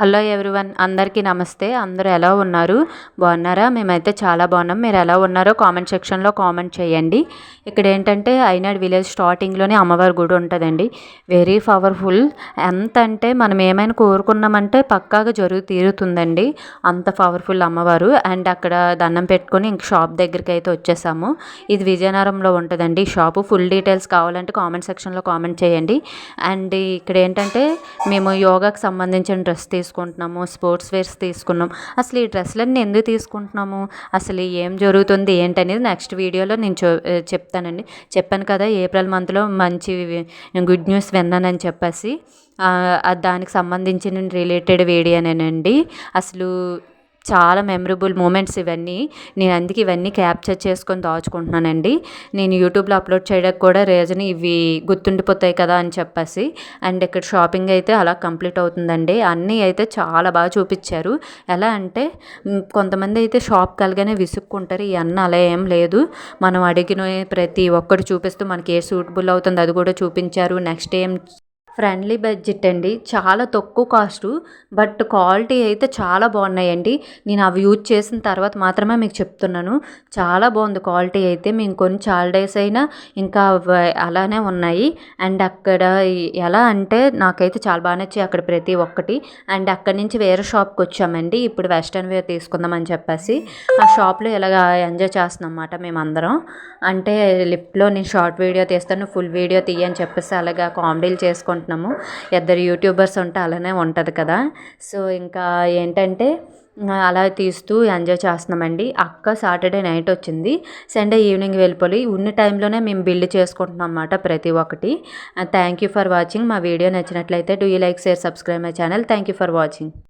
Hello everyone అందరికీ నమస్తే. అందరూ ఎలా ఉన్నారు? బాగున్నారా? మేమైతే చాలా బాగున్నాం. మీరు ఎలా ఉన్నారో కామెంట్ సెక్షన్లో కామెంట్ చేయండి. ఇక్కడ ఏంటంటే ఐనాడ్ విలేజ్ స్టార్టింగ్లోనే అమ్మవారి గుడి ఉంటుందండి. Very powerful. ఎంత అంటే మనం ఏమైనా కోరుకున్నామంటే పక్కాగా జరుగు తీరుతుందండి. అంత పవర్ఫుల్ అమ్మవారు. అండ్ అక్కడ దండం పెట్టుకొని ఇంక షాప్ దగ్గరికి అయితే వచ్చేసాము. ఇది విజయనగరంలో ఉంటుందండి షాపు. ఫుల్ డీటెయిల్స్ కావాలంటే కామెంట్ సెక్షన్లో కామెంట్ చేయండి. అండ్ ఇక్కడ ఏంటంటే మేము యోగాకి సంబంధించిన డ్రెస్ తీసుకు తీసుకుంటున్నాము స్పోర్ట్స్ వేర్స్ తీసుకున్నాం. అసలు ఈ డ్రెస్సులన్నీ ఎందుకు తీసుకుంటున్నాము? అసలు ఏం జరుగుతుంది? ఏంటనేది నెక్స్ట్ వీడియోలో నేను చెప్తానండి. చెప్పాను కదా ఏప్రిల్ మంత్లో మంచి గుడ్ న్యూస్ విన్నానని చెప్పేసి. దానికి సంబంధించిన రిలేటెడ్ వీడియోనేనండి. అసలు చాలా మెమరబుల్ మూమెంట్స్ ఇవన్నీ. నేను అందుకే ఇవన్నీ క్యాప్చర్ చేసుకొని దాచుకుంటున్నానండి. నేను యూట్యూబ్లో అప్లోడ్ చేయడానికి కూడా రీజన్ ఇవి గుర్తుండిపోతాయి కదా అని చెప్పేసి. అండ్ ఇక్కడ షాపింగ్ అయితే అలా కంప్లీట్ అవుతుందండి. అన్నీ అయితే చాలా బాగా చూపించారు. ఎలా అంటే కొంతమంది అయితే షాప్ కలగానే విసుక్కుంటారు. ఈ అన్న అలా ఏం లేదు. మనం అడిగిన ప్రతి ఒక్కటి చూపిస్తూ మనకి ఏ సూటబుల్ అవుతుంది అది కూడా చూపించారు. నెక్స్ట్ ఏం ఫ్రెండ్లీ బడ్జెట్ అండి. చాలా తక్కువ కాస్ట్ బట్ క్వాలిటీ అయితే చాలా బాగున్నాయండి. నేను అవి యూజ్ చేసిన తర్వాత మాత్రమే మీకు చెప్తున్నాను. చాలా బాగుంది క్వాలిటీ అయితే. మేము కొన్ని చాలా డేస్ అయినా ఇంకా అలానే ఉన్నాయి. అండ్ అక్కడ ఎలా అంటే నాకైతే చాలా బాగా నచ్చాయి అక్కడ ప్రతి ఒక్కటి. అండ్ అక్కడి నుంచి వేరే షాప్కి వచ్చామండి. ఇప్పుడు వెస్ట్రన్ వేర్ తీసుకుందామని చెప్పేసి. ఆ షాప్లో ఇలాగ ఎంజాయ్ చేస్తున్నాం అన్నమాట మేమందరం. అంటే లిఫ్ట్లో నేను షార్ట్ వీడియో తీస్తాను ఫుల్ వీడియో తీయని చెప్పేసి అలాగా కామెడీలు చేసుకుంటున్నాను అనుకుంటున్నాము. ఇద్దరు యూట్యూబర్స్ ఉంటే అలానే ఉంటుంది కదా. సో ఇంకా ఏంటంటే అలా తీస్తూ ఎంజాయ్ చేస్తున్నామండి. అక్క సాటర్డే నైట్ వచ్చింది. సండే ఈవినింగ్ వెళ్ళిపోయి ఉన్న టైంలోనే మేము బిల్డ్ చేసుకుంటున్నాం అన్నమాట ప్రతి ఒక్కటి. థ్యాంక్ యూ ఫర్ వాచింగ్ మా వీడియో నచ్చినట్లయితే do you like share subscribe my channel thank you for watching